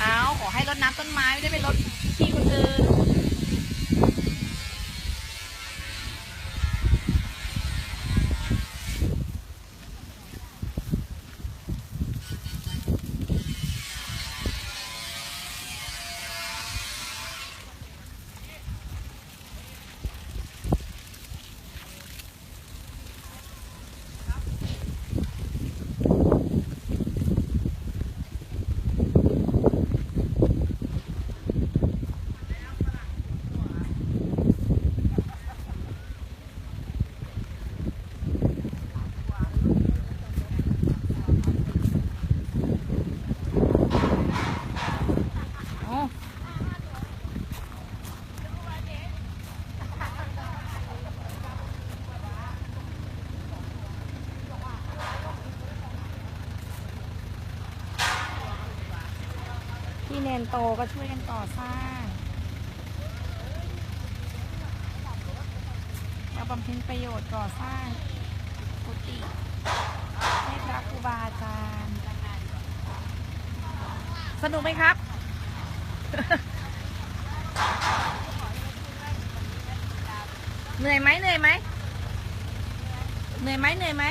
เอาขอให้รดน้ำต้นไม้ไม่ได้ไปรดที่คนอื่น เนนโตก็ช่วยกันก่อสร้างเอาบำเพ็ญประโยชน์ก่อสร้างกุฏิให้พระครูบาอาจารย์ สนุกไหมครับ เหนื่อยไหมเหนื่อยไหมเหนื่อยไหมเหนื่อยไหม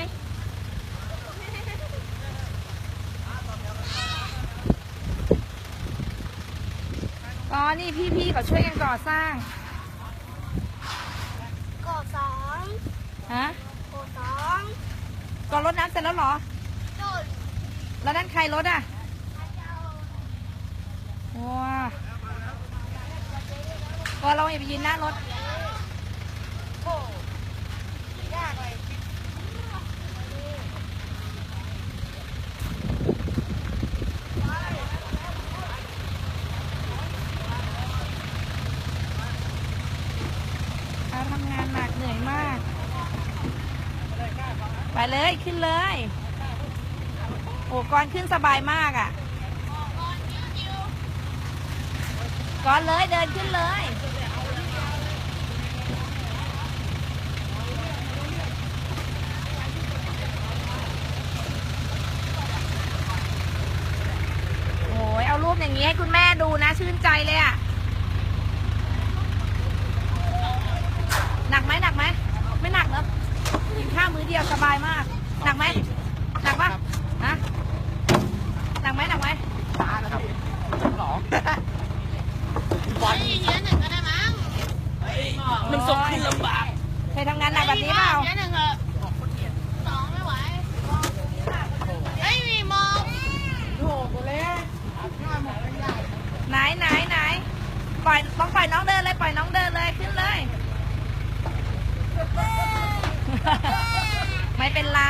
อ๋อ นี่พี่ๆเขาช่วยกันก่อสร้าง ก่อสองฮะ ก่อสองก่อรถน้ำเสร็จแล้วเหรอ โดดแล้วนั่นใครรถอะว้าก็เราอย่าไปยืนหน้ารถ โอ้ยากเลย เขาทำงานหนักเหนื่อยมาก ไปเลยขึ้นเลย โอ้กอนขึ้นสบายมากอะ่ะก่อนเลยเดินขึ้นเลย โอ้ยเอารูปอย่างนี้ให้คุณแม่ดูนะชื่นใจเลยอะ่ะ หนักไหมหนักไหมไม่หนักเนอะกินข้าวมื้อเดียวสบายมาก หนักไหมหนักปะฮะหนักไหมหนักไหม ไอ้เฮียหนึ่งก็ได้มั้ง มันส่งขึ้นลำบาก เคยทำงานหนักแบบนี้เปล่าเฮียหนึ่งเหอะสองไม่ไหวไอ้ยมีมองไหนไหนไหนปล่อยต้องปล่อยน้องเดินเลยปล่อยน้องเดินเลยขึ้นเลย ไม่เป็นไร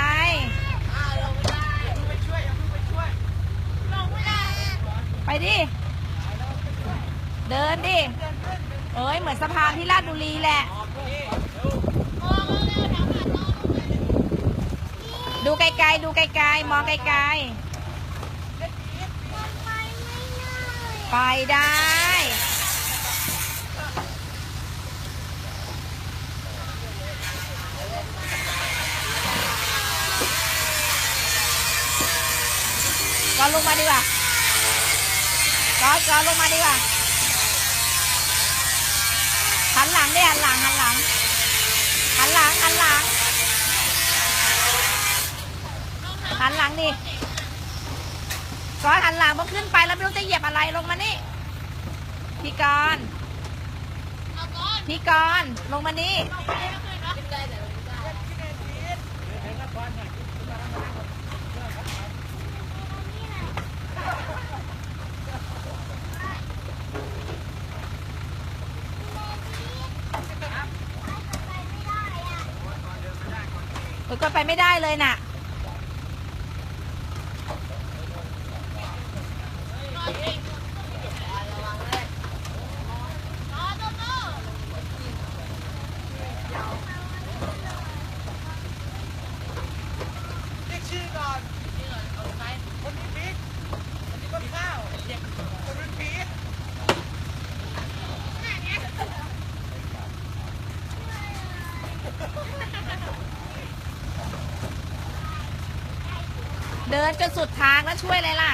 ลงไม่ได้ไปดิ เดินดิ เอ้ย เหมือนสะพานที่ลาดบุรีแหละ ดูไกลๆ ดูไกลๆ มองไกลๆ ไปได้ ก็ลงมาดีกว่าก็ก็ลงมาดีกว่าหันหลังดิหันหลังหัน หันหลังหันหลังหันหลังดิก้อนหันหลังพอขึ้นไปแล้วไม่รู้จะเหยียบอะไรลงมานี่ พี่กรณ์เอนพี่กรณ์ลงมานี่ ไปไม่ขึ้นเนาะ เออ ก็ไปไม่ได้เลยน่ะ เดินจนสุดทางแล้วช่วยเลยล่ะ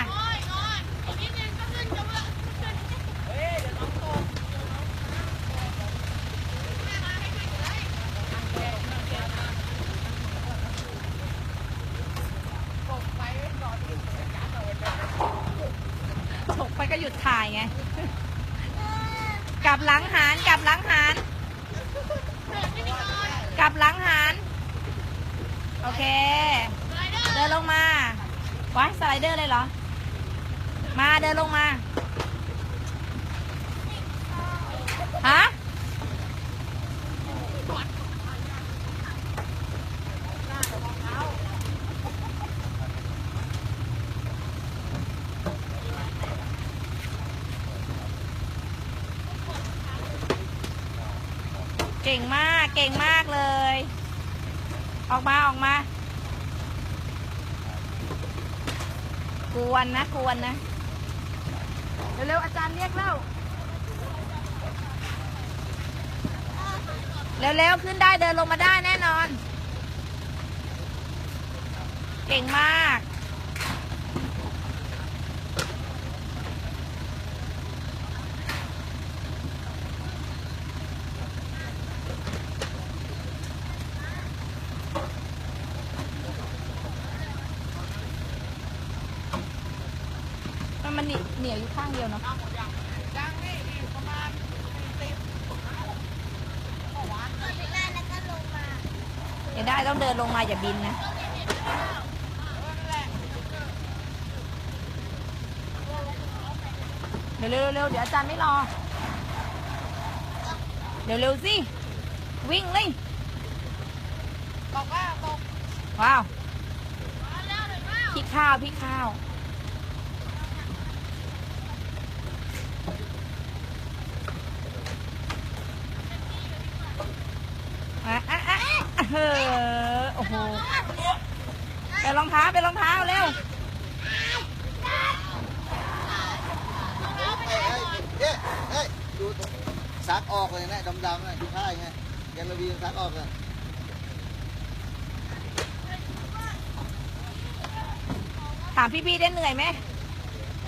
ตกไปก็หยุดถ่ายไง กลับหลังหานกลับหลังหานกลับหลังหาน โอเค เดินลงมา ว้ายสไลเดอร์เลยเหรอ มาเดินลงมา ฮะ เก่งมาก เก่งมากเลย ออกมา ออกมา กวนนะกวนนะ เร็วๆอาจารย์เรียกแล้วเร็วๆขึ้นได้เดินลงมาได้แน่นอน เก่งมาก มันมันเหนียวอยู่ข้างเดียวเนาะยังนี่อีกประมาณสี่สิบเดี๋ยวได้ต้องเดินลงมาอย่าบินนะเร็วๆเร็วเดี๋ยวอาจารย์ไม่รอเร็วๆสิ วิ่งเลยบอกว่าตกว้าวพริกข้าวพริกข้าว อะอะอะอะ เฮ้อโอ้โหไปรองเท้าไปรองเท้าเร็วเอ้ยเอ้ยเอ้ยดูตรงซักออกเลยนะดำๆนะที่ท่ายไงแกนระวีซักออกเลยถามพี่ๆได้เหนื่อยไหม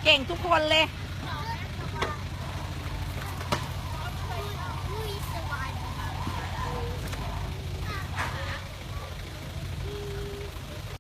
เก่งทุกคนเลยเ